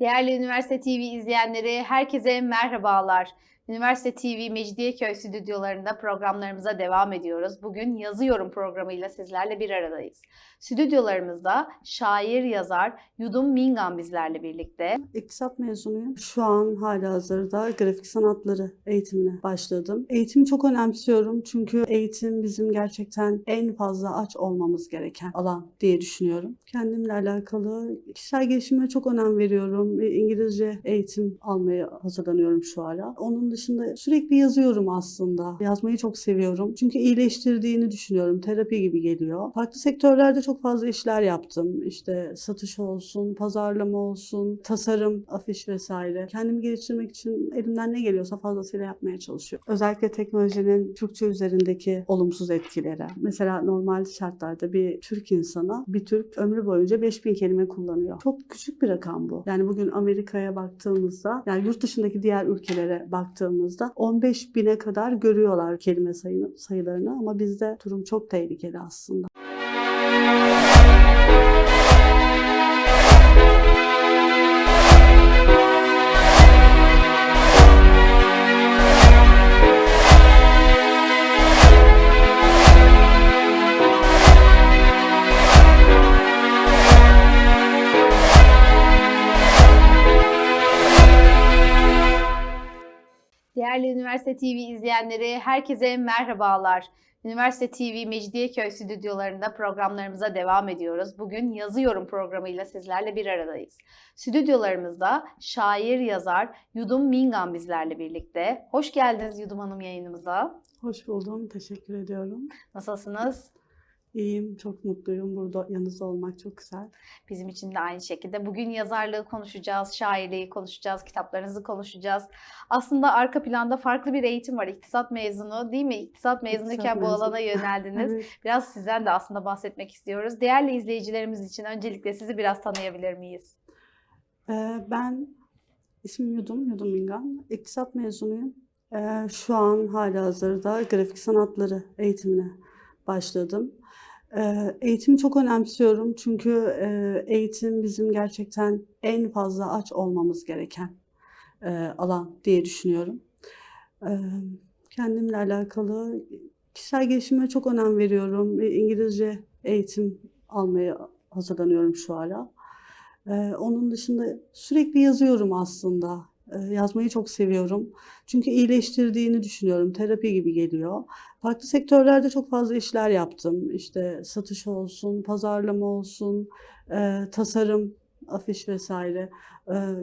Değerli Üniversite TV izleyenleri, herkese merhabalar. Üniversite TV Mecidiyeköy stüdyolarında programlarımıza devam ediyoruz. Bugün Yazıyorum programıyla sizlerle bir aradayız. Stüdyolarımızda şair, yazar Yudum Mingan bizlerle birlikte. İktisat mezunuyum. Şu an hala hazırda grafik sanatları eğitimine başladım. Eğitimi çok önemsiyorum çünkü eğitim bizim gerçekten en fazla aç olmamız gereken alan diye düşünüyorum. Kendimle alakalı kişisel gelişime çok önem veriyorum. İngilizce eğitim almaya hazırlanıyorum şu ara. Onun dışında sürekli yazıyorum aslında. Yazmayı çok seviyorum. Çünkü iyileştirdiğini düşünüyorum. Terapi gibi geliyor. Farklı sektörlerde çok fazla işler yaptım. İşte satış olsun, pazarlama olsun, tasarım, afiş vesaire. Kendimi geliştirmek için elimden ne geliyorsa fazlasıyla yapmaya çalışıyorum. Özellikle teknolojinin Türkçe üzerindeki olumsuz etkileri. Mesela normal şartlarda bir Türk insana, bir Türk ömrü boyunca 5000 kelime kullanıyor. Çok küçük bir rakam bu. Yani bugün Amerika'ya baktığımızda, yani yurt dışındaki diğer ülkelere baktığımızda 15 bine kadar görüyorlar kelime sayını, sayılarını ama bizde durum çok tehlikeli aslında. Değerli Üniversite TV izleyenleri, herkese merhabalar. Üniversite TV Mecidiyeköy stüdyolarında programlarımıza devam ediyoruz. Bugün Yazıyorum programıyla sizlerle bir aradayız. Stüdyolarımızda şair, yazar Yudum Mingan bizlerle birlikte. Hoş geldiniz Yudum Hanım yayınımıza. Hoş buldum. Teşekkür ediyorum. Nasılsınız? İyiyim. Çok mutluyum. Burada yanınızda olmak çok güzel. Bizim için de aynı şekilde. Bugün yazarlığı konuşacağız, şairliği konuşacağız, kitaplarınızı konuşacağız. Aslında arka planda farklı bir eğitim var. İktisat mezunu değil mi? İktisat mezunuyken bu alana yöneldiniz. Evet. Biraz sizden de aslında bahsetmek istiyoruz. Değerli izleyicilerimiz için öncelikle sizi biraz tanıyabilir miyiz? Ee, ben ismim Yudum, Yudum Mingan. İktisat mezunuyum. Ee, şu an hala hazırda grafik sanatları eğitimine başladım. Eğitimi çok önemsiyorum çünkü eğitim bizim gerçekten en fazla aç olmamız gereken alan diye düşünüyorum. Kendimle alakalı kişisel gelişime çok önem veriyorum. İngilizce eğitim almaya hazırlanıyorum şu ara. Onun dışında sürekli yazıyorum aslında. Yazmayı çok seviyorum. Çünkü iyileştirdiğini düşünüyorum. Terapi gibi geliyor. Farklı sektörlerde çok fazla işler yaptım. İşte satış olsun, pazarlama olsun, tasarım, afiş vesaire.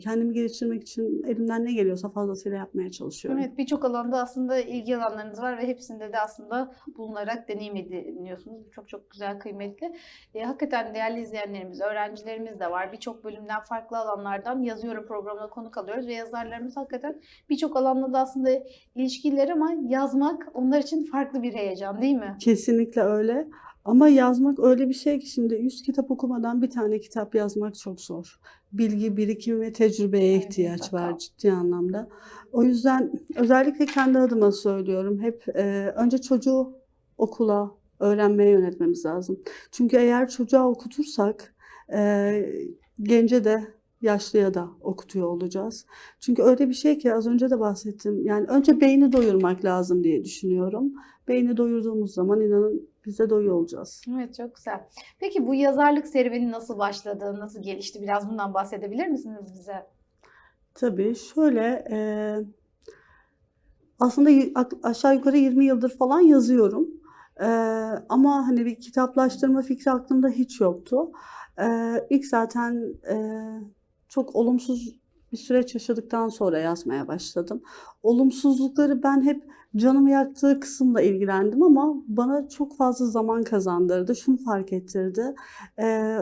Kendimi geliştirmek için elimden ne geliyorsa fazlasıyla yapmaya çalışıyorum. Evet, birçok alanda aslında ilgi alanlarınız var ve hepsinde de aslında bulunarak deneyim ediniyorsunuz. Bu çok çok güzel, kıymetli. E, hakikaten değerli izleyenlerimiz, öğrencilerimiz de var. Birçok bölümden, farklı alanlardan yazıyorum programına konuk alıyoruz ve yazarlarımız hakikaten birçok alanda da aslında ilişkiler ama yazmak onlar için farklı bir heyecan değil mi? Kesinlikle öyle. Ama yazmak öyle bir şey ki şimdi 100 kitap okumadan bir tane kitap yazmak çok zor. Bilgi, birikim ve tecrübeye Evet, ihtiyaç mutlaka. var ciddi anlamda. O yüzden özellikle kendi adıma söylüyorum. Hep e, önce çocuğu okula, öğrenmeye yönetmemiz lazım. Çünkü eğer çocuğa okutursak e, gence de yaşlıya da okutuyor olacağız. Çünkü öyle bir şey ki az önce de bahsettim. Yani önce beyni doyurmak lazım diye düşünüyorum. Beyni doyurduğumuz zaman inanın biz de doyuyor olacağız. Evet, çok güzel. Peki bu yazarlık serüveni nasıl başladı, nasıl gelişti? Biraz bundan bahsedebilir misiniz bize? Tabii şöyle e, aslında aşağı yukarı 20 yıldır falan yazıyorum. E, ama hani bir kitaplaştırma fikri aklımda hiç yoktu. E, ilk zaten e, çok olumsuz bir süreç yaşadıktan sonra yazmaya başladım. Olumsuzlukları ben hep canımı yaktığı kısımla ilgilendim ama bana çok fazla zaman kazandırdı. Şunu fark ettirdi. E,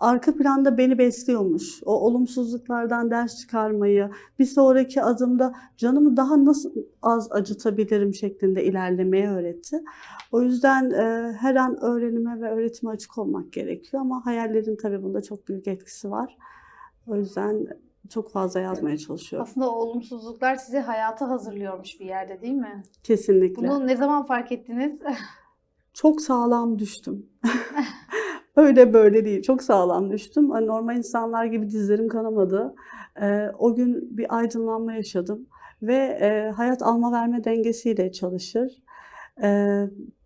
arka planda beni besliyormuş. O olumsuzluklardan ders çıkarmayı, bir sonraki adımda canımı daha nasıl az acıtabilirim şeklinde ilerlemeyi öğretti. O yüzden e, her an öğrenime ve öğretime açık olmak gerekiyor ama hayallerin tabii bunda çok büyük etkisi var. O yüzden çok fazla yazmaya çalışıyorum. Aslında o olumsuzluklar sizi hayata hazırlıyormuş bir yerde değil mi? Kesinlikle. Bunu ne zaman fark ettiniz? Çok sağlam düştüm. Öyle böyle değil. Çok sağlam düştüm. Hani normal insanlar gibi dizlerim kanamadı. Ee, o gün bir aydınlanma yaşadım. Ve e, hayat alma verme dengesiyle çalışır. Ee,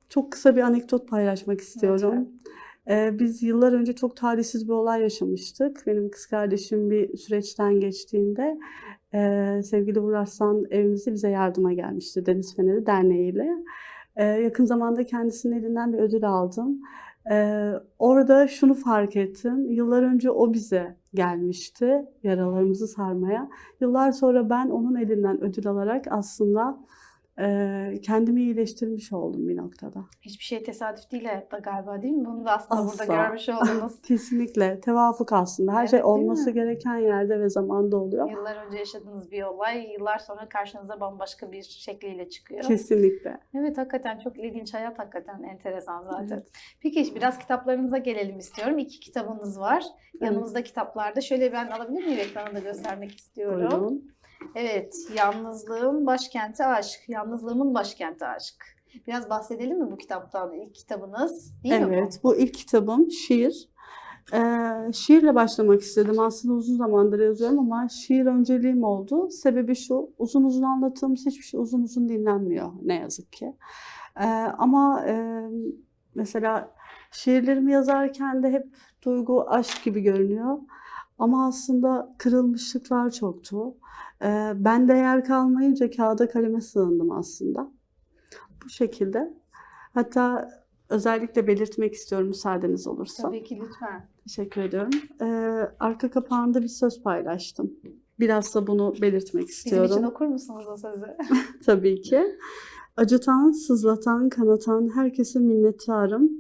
çok kısa bir anekdot paylaşmak istiyorum. Ee, biz yıllar önce çok talihsiz bir olay yaşamıştık. Benim kız kardeşim bir süreçten geçtiğinde sevgili Uğur Arslan evimizde bize yardıma gelmişti Deniz Feneri Derneği ile. Yakın zamanda kendisinin elinden bir ödül aldım. Orada şunu fark ettim. Yıllar önce o bize gelmişti yaralarımızı sarmaya. Yıllar sonra ben onun elinden ödül alarak aslında e, kendimi iyileştirmiş oldum bir noktada. Hiçbir şey tesadüf değil hayatta galiba değil mi? Bunu da aslında burada Asla. görmüş oldunuz. Kesinlikle tevafuk aslında. Her Evet, şey olması gereken yerde ve zamanda oluyor. Yıllar önce yaşadığınız bir olay yıllar sonra karşınıza bambaşka bir şekliyle çıkıyor. Kesinlikle. Evet hakikaten çok ilginç hayat hakikaten enteresan zaten. Evet. Peki biraz kitaplarınıza gelelim istiyorum. İki kitabınız var. Yanımızda kitaplarda. Şöyle ben alabilir miyim? Ekrana da göstermek istiyorum. Buyurun. Evet. Yalnızlığın başkenti aşk. Yalnızlığımın başkenti aşk. Biraz bahsedelim mi bu kitaptan? İlk kitabınız değil mi bu? Evet, bu ilk kitabım şiir. Ee, şiirle başlamak istedim. Aslında uzun zamandır yazıyorum ama şiir önceliğim oldu. Sebebi şu, uzun uzun anlattığımız hiçbir şey uzun uzun dinlenmiyor ne yazık ki. Ee, ama e, mesela şiirlerimi yazarken de hep duygu aşk gibi görünüyor. Ama aslında kırılmışlıklar çoktu. Ee, ben de yer kalmayınca kağıda kaleme sığındım aslında. Bu şekilde. Hatta özellikle belirtmek istiyorum müsaadeniz olursa. Tabii ki lütfen. Teşekkür ediyorum. Ee, arka kapağında bir söz paylaştım. Biraz da bunu belirtmek Bizim istiyorum. için okur musunuz o sözü? Tabii ki. Acıtan, sızlatan, kanatan herkese minnettarım.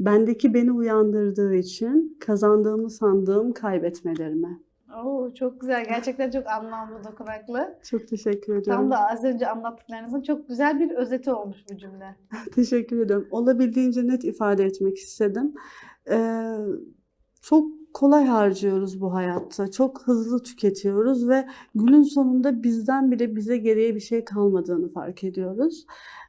Bendeki beni uyandırdığı için kazandığımı sandığım kaybetmelerime. Oo, çok güzel. Gerçekten çok anlamlı, dokunaklı. Çok teşekkür ediyorum. Tam da az önce anlattıklarınızın çok güzel bir özeti olmuş bu cümle. Teşekkür ediyorum. Olabildiğince net ifade etmek istedim. Ee, çok kolay harcıyoruz bu hayatta. Çok hızlı tüketiyoruz ve günün sonunda bizden bile bize geriye bir şey kalmadığını fark ediyoruz.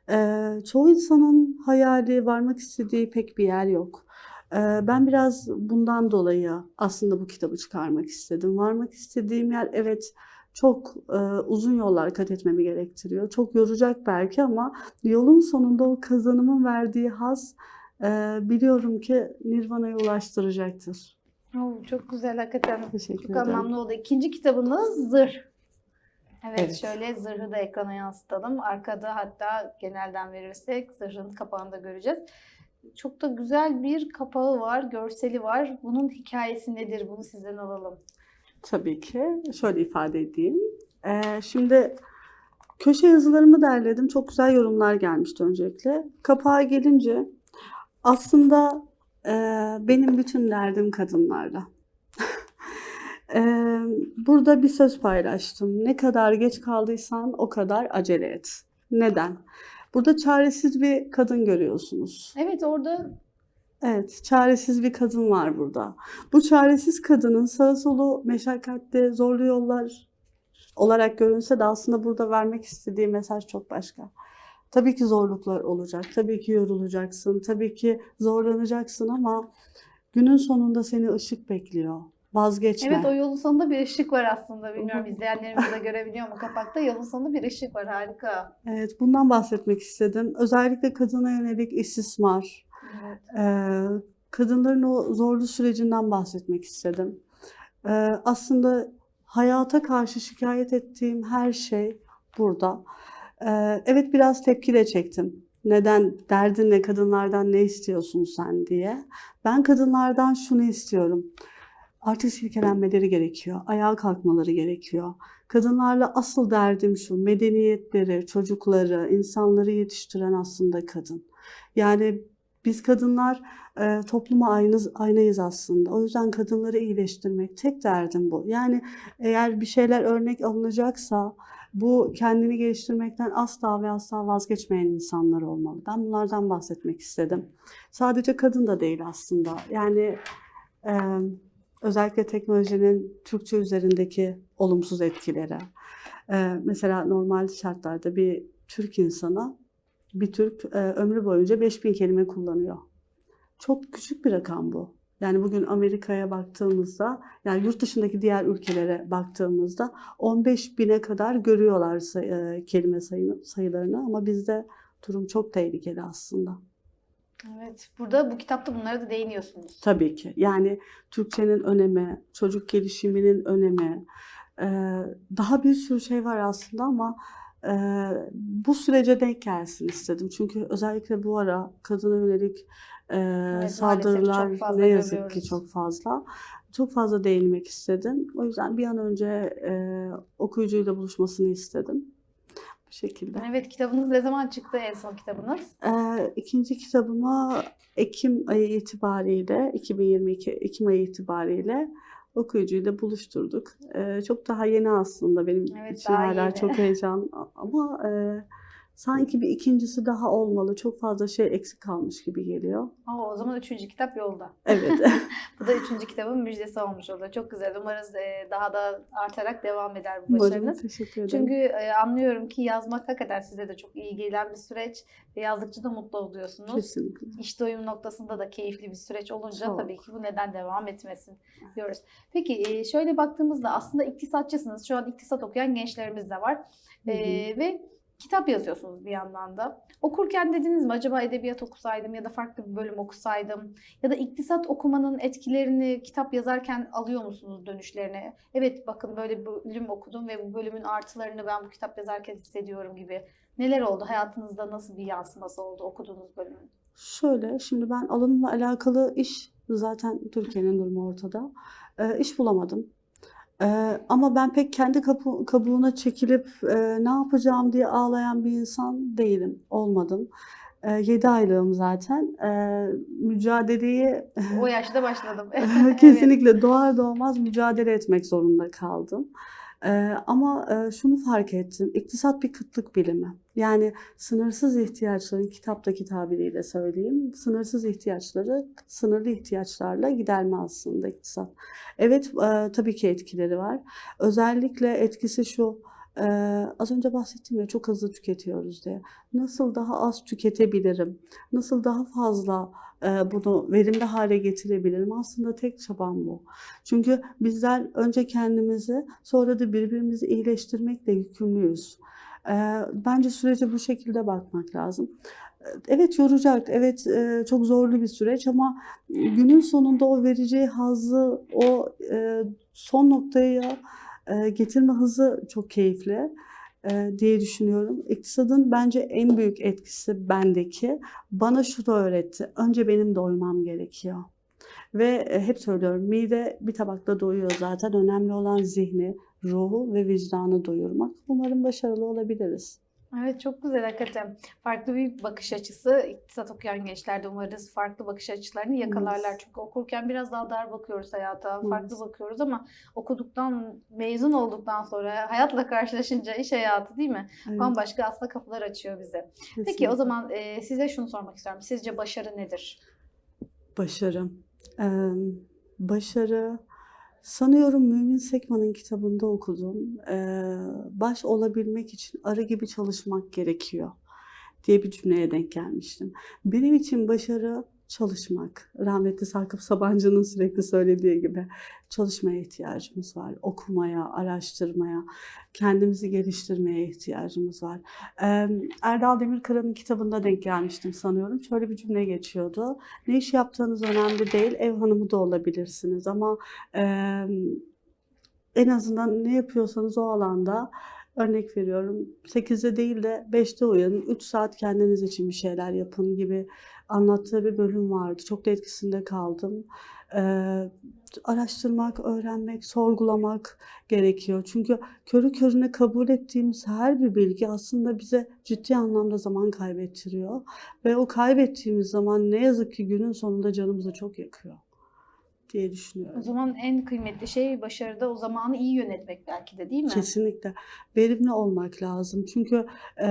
Ee, çoğu insanın hayali, varmak istediği pek bir yer yok. Ee, ben biraz bundan dolayı aslında bu kitabı çıkarmak istedim. Varmak istediğim yer evet çok e, uzun yollar kat etmemi gerektiriyor. Çok yoracak belki ama yolun sonunda o kazanımın verdiği haz e, biliyorum ki Nirvana'ya ulaştıracaktır. Oo, çok güzel hakikaten. Teşekkür Çok ederim. anlamlı oldu. İkinci kitabınız Zırh. Evet, Evet. şöyle zırhı da ekrana yansıtalım. Arkada hatta genelden verirsek zırhın kapağını da göreceğiz. Çok da güzel bir kapağı var, görseli var. Bunun hikayesi nedir? Bunu sizden alalım. Tabii ki. Şöyle ifade edeyim. Ee, şimdi köşe yazılarımı derledim. Çok güzel yorumlar gelmişti öncelikle. Kapağa gelince aslında benim bütün derdim kadınlarla. Ee, burada bir söz paylaştım. Ne kadar geç kaldıysan o kadar acele et. Neden? Burada çaresiz bir kadın görüyorsunuz. Evet orada Evet, çaresiz bir kadın var burada. Bu çaresiz kadının sağı solu meşakkatli, zorlu yollar olarak görünse de aslında burada vermek istediği mesaj çok başka. Tabii ki zorluklar olacak, tabii ki yorulacaksın, tabii ki zorlanacaksın ama günün sonunda seni ışık bekliyor. Vazgeçme. evet o yolun sonunda bir ışık var aslında. Bilmiyorum izleyenlerimiz de görebiliyor mu kapakta? Yolun sonunda bir ışık var. Harika. Evet, bundan bahsetmek istedim. Özellikle kadına yönelik istismar, Evet. Ee, kadınların o zorlu sürecinden bahsetmek istedim. Ee, aslında hayata karşı şikayet ettiğim her şey burada. Evet biraz tepki de çektim. Neden, derdin ne, kadınlardan ne istiyorsun sen diye. Ben kadınlardan şunu istiyorum. Artık silkelenmeleri gerekiyor, ayağa kalkmaları gerekiyor. Kadınlarla asıl derdim şu, medeniyetleri, çocukları, insanları yetiştiren aslında kadın. Yani biz kadınlar e, topluma aynı, aynayız aslında. O yüzden kadınları iyileştirmek tek derdim bu. Yani eğer bir şeyler örnek alınacaksa bu kendini geliştirmekten asla ve asla vazgeçmeyen insanlar olmalı. Ben bunlardan bahsetmek istedim. Sadece kadın da değil aslında. Yani e, özellikle teknolojinin Türkçe üzerindeki olumsuz etkileri. E, mesela normal şartlarda bir Türk insana bir Türk e, ömrü boyunca 5000 kelime kullanıyor. Çok küçük bir rakam bu. Yani bugün Amerika'ya baktığımızda, yani yurt dışındaki diğer ülkelere baktığımızda 15 bine kadar görüyorlar say- e, kelime sayını, sayılarını ama bizde durum çok tehlikeli aslında. Evet. Burada bu kitapta bunlara da değiniyorsunuz. Tabii ki. Yani Türkçenin önemi, çocuk gelişiminin önemi, e, daha bir sürü şey var aslında ama e, bu sürece denk gelsin istedim. Çünkü özellikle bu ara kadına yönelik e, saldırılar ne yazık ki görüyoruz. çok fazla. Çok fazla değinmek istedim. O yüzden bir an önce e, okuyucuyla buluşmasını istedim. Bu şekilde. Evet, kitabınız ne zaman çıktı en son kitabınız? Ee, ikinci kitabımı Ekim ayı itibariyle, 2022 Ekim ayı itibariyle okuyucuyla buluşturduk. Ee, çok daha yeni aslında benim Evet, için hala yeni. çok heyecan ama e, sanki bir ikincisi daha olmalı. Çok fazla şey eksik kalmış gibi geliyor. Aa, o zaman üçüncü kitap yolda. Evet. Bu da üçüncü kitabın müjdesi olmuş oldu. Çok güzel. Umarız e, daha da artarak devam eder bu Umarım. başarınız. Teşekkür ederim. Çünkü e, anlıyorum ki yazmak hakikaten size de çok iyi gelen bir süreç ve yazdıkça da mutlu oluyorsunuz. Kesinlikle. İş doyum noktasında da keyifli bir süreç olunca Çok. tabii ki bu neden devam etmesin diyoruz. Peki e, şöyle baktığımızda aslında iktisatçısınız. Şu an iktisat okuyan gençlerimiz de var. Hı hı. E, ve kitap yazıyorsunuz bir yandan da. Okurken dediniz mi acaba edebiyat okusaydım ya da farklı bir bölüm okusaydım ya da iktisat okumanın etkilerini kitap yazarken alıyor musunuz dönüşlerini? Evet bakın böyle bir bölüm okudum ve bu bölümün artılarını ben bu kitap yazarken hissediyorum gibi. Neler oldu? Hayatınızda nasıl bir yansıması oldu okuduğunuz bölümün? Şöyle, şimdi ben alanımla alakalı iş, zaten Türkiye'nin durumu ortada. Ee, iş bulamadım. Ee, ama ben pek kendi kapu- kabuğuna çekilip e, ne yapacağım diye ağlayan bir insan değilim, olmadım. 7 aylığım zaten. Ee, mücadeleyi O yaşta başladım. Evet. Kesinlikle doğar doğmaz mücadele etmek zorunda kaldım. Ee, ama e, şunu fark ettim. İktisat bir kıtlık bilimi. Yani sınırsız ihtiyaçların kitaptaki tabiriyle söyleyeyim. Sınırsız ihtiyaçları sınırlı ihtiyaçlarla giderme aslında iktisat. Evet e, tabii ki etkileri var. Özellikle etkisi şu. E, az önce bahsettim ya çok hızlı tüketiyoruz diye. Nasıl daha az tüketebilirim? Nasıl daha fazla e, bunu verimli hale getirebilirim? Aslında tek çabam bu. Çünkü bizler önce kendimizi sonra da birbirimizi iyileştirmekle yükümlüyüz. E, bence sürece bu şekilde bakmak lazım. Evet yoracak, evet çok zorlu bir süreç ama günün sonunda o vereceği hazzı, o son noktaya getirme hızı çok keyifli diye düşünüyorum. İktisadın bence en büyük etkisi bendeki bana şunu öğretti. Önce benim doymam gerekiyor. Ve hep söylüyorum mide bir tabakta doyuyor zaten. Önemli olan zihni, ruhu ve vicdanı doyurmak. Umarım başarılı olabiliriz. Evet çok güzel hakikaten. Farklı bir bakış açısı. İktisat okuyan gençler de umarız farklı bakış açılarını yakalarlar. Evet. Çünkü okurken biraz daha dar bakıyoruz hayata, farklı Evet. bakıyoruz ama okuduktan, mezun olduktan sonra hayatla karşılaşınca iş hayatı değil mi? Evet, Bambaşka aslında kapılar açıyor bize. Peki kesinlikle. o zaman e, size şunu sormak istiyorum. Sizce başarı nedir? Başarı. Ee, başarı sanıyorum Mümin Sekman'ın kitabında okudum. Ee, baş olabilmek için arı gibi çalışmak gerekiyor diye bir cümleye denk gelmiştim. Benim için başarı çalışmak. Rahmetli Sakıp Sabancı'nın sürekli söylediği gibi çalışmaya ihtiyacımız var. Okumaya, araştırmaya, kendimizi geliştirmeye ihtiyacımız var. Erdal Demirkara'nın kitabında denk gelmiştim sanıyorum. Şöyle bir cümle geçiyordu. Ne iş yaptığınız önemli değil, ev hanımı da olabilirsiniz ama en azından ne yapıyorsanız o alanda örnek veriyorum 8'de değil de 5'te uyanın, 3 saat kendiniz için bir şeyler yapın gibi anlattığı bir bölüm vardı. Çok da etkisinde kaldım. E, araştırmak, öğrenmek, sorgulamak gerekiyor. Çünkü körü körüne kabul ettiğimiz her bir bilgi aslında bize ciddi anlamda zaman kaybettiriyor. Ve o kaybettiğimiz zaman ne yazık ki günün sonunda canımızı çok yakıyor diye O düşünüyorum. zaman en kıymetli şey başarıda o zamanı iyi yönetmek belki de değil mi? Kesinlikle. Verimli olmak lazım. Çünkü e,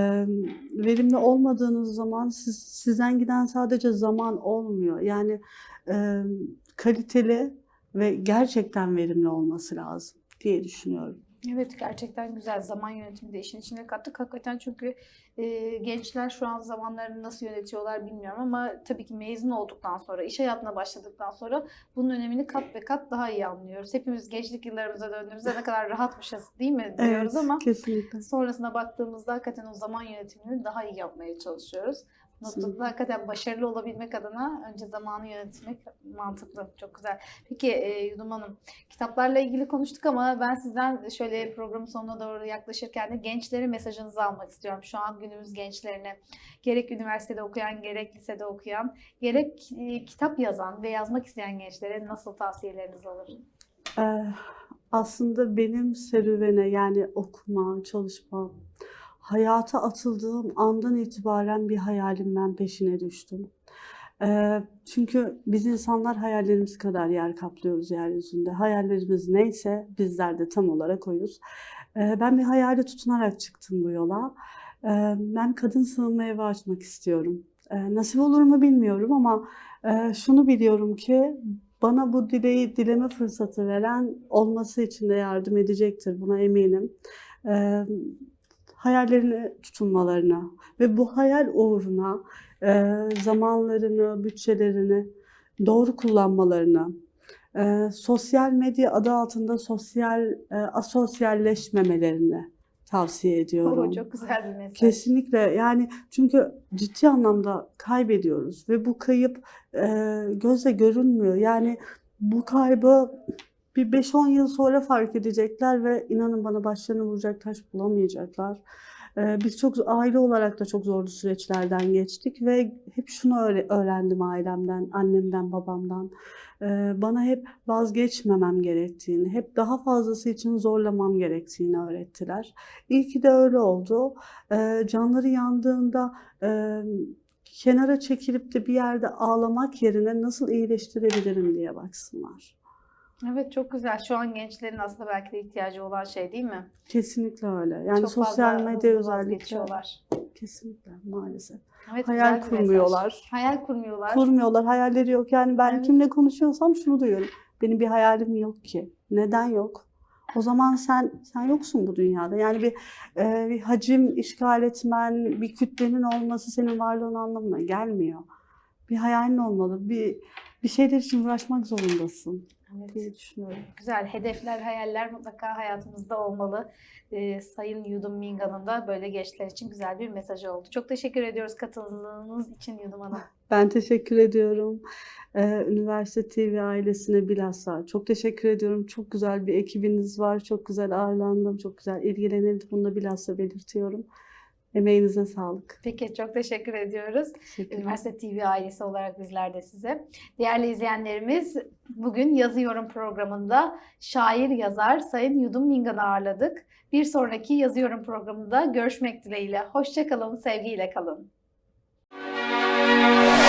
verimli olmadığınız zaman siz, sizden giden sadece zaman olmuyor. Yani e, kaliteli ve gerçekten verimli olması lazım diye düşünüyorum. Evet gerçekten güzel zaman yönetimi de işin içine kattık. Hakikaten çünkü e, gençler şu an zamanlarını nasıl yönetiyorlar bilmiyorum ama tabii ki mezun olduktan sonra, iş hayatına başladıktan sonra bunun önemini kat ve kat daha iyi anlıyoruz. Hepimiz gençlik yıllarımıza döndüğümüzde ne kadar rahatmışız değil mi diyoruz ama kesinlikle. sonrasına baktığımızda hakikaten o zaman yönetimini daha iyi yapmaya çalışıyoruz. Noktada hakikaten başarılı olabilmek adına önce zamanı yönetmek mantıklı. Çok güzel. Peki e, Yudum Hanım, kitaplarla ilgili konuştuk ama ben sizden şöyle programın sonuna doğru yaklaşırken de gençlere mesajınızı almak istiyorum. Şu an günümüz gençlerine gerek üniversitede okuyan, gerek lisede okuyan, gerek e, kitap yazan ve yazmak isteyen gençlere nasıl tavsiyeleriniz olur? Ee, aslında benim serüvene yani okuma, çalışma, hayata atıldığım andan itibaren bir hayalim ben peşine düştüm. Çünkü biz insanlar hayallerimiz kadar yer kaplıyoruz yeryüzünde. Hayallerimiz neyse bizler de tam olarak oyuz. Ben bir hayale tutunarak çıktım bu yola. Ben kadın sığınma evi açmak istiyorum. Nasip olur mu bilmiyorum ama şunu biliyorum ki bana bu dileği dileme fırsatı veren olması için de yardım edecektir. Buna eminim. Hayallerine tutunmalarına ve bu hayal uğruna e, zamanlarını, bütçelerini doğru kullanmalarına, e, sosyal medya adı altında sosyal e, asosyalleşmemelerini tavsiye ediyorum. Oo, çok güzel bir mesaj. Kesinlikle yani çünkü ciddi anlamda kaybediyoruz ve bu kayıp e, gözle görünmüyor. Yani bu kaybı bir 5-10 yıl sonra fark edecekler ve inanın bana başlarını vuracak taş bulamayacaklar. E, biz çok aile olarak da çok zorlu süreçlerden geçtik ve hep şunu öğre- öğrendim ailemden, annemden, babamdan. E, bana hep vazgeçmemem gerektiğini, hep daha fazlası için zorlamam gerektiğini öğrettiler. İyi ki de öyle oldu. Eee, canları yandığında eee, kenara çekilip de bir yerde ağlamak yerine nasıl iyileştirebilirim diye baksınlar. Evet çok güzel. Şu an gençlerin aslında belki de ihtiyacı olan şey değil mi? Kesinlikle öyle. Yani Çok sosyal fazla medya özellikle kesinlikle maalesef. Evet, Hayal bir mesaj. kurmuyorlar. Hayal kurmuyorlar. Kurmuyorlar, hayalleri yok. Yani ben Evet. kimle konuşuyorsam şunu duyuyorum. Benim bir hayalim yok ki. Neden yok? O zaman sen sen yoksun bu dünyada. Yani bir e, bir hacim işgal etmen, bir kütlenin olması senin varlığın anlamına gelmiyor. Bir hayalin olmalı. Bir bir şeyler için uğraşmak zorundasın Evet. diye düşünüyorum. Güzel. Hedefler, hayaller mutlaka hayatımızda olmalı. Ee, Sayın Yudum Minga'nın da böyle gençler için güzel bir mesajı oldu. Çok teşekkür ediyoruz katıldığınız için Yudum Hanım. Ben teşekkür ediyorum. Ee, Üniversite TV ailesine bilhassa çok teşekkür ediyorum. Çok güzel bir ekibiniz var. Çok güzel ağırlandım. Çok güzel ilgilenildi. Bunu da bilhassa belirtiyorum. Emeğinize sağlık. Peki çok teşekkür ediyoruz. Teşekkür Üniversite TV ailesi olarak bizler de size. Değerli izleyenlerimiz bugün Yazı Yorum programında şair yazar Sayın Yudum Mingan'ı ağırladık. Bir sonraki Yazı Yorum programında görüşmek dileğiyle. Hoşçakalın, sevgiyle kalın. Müzik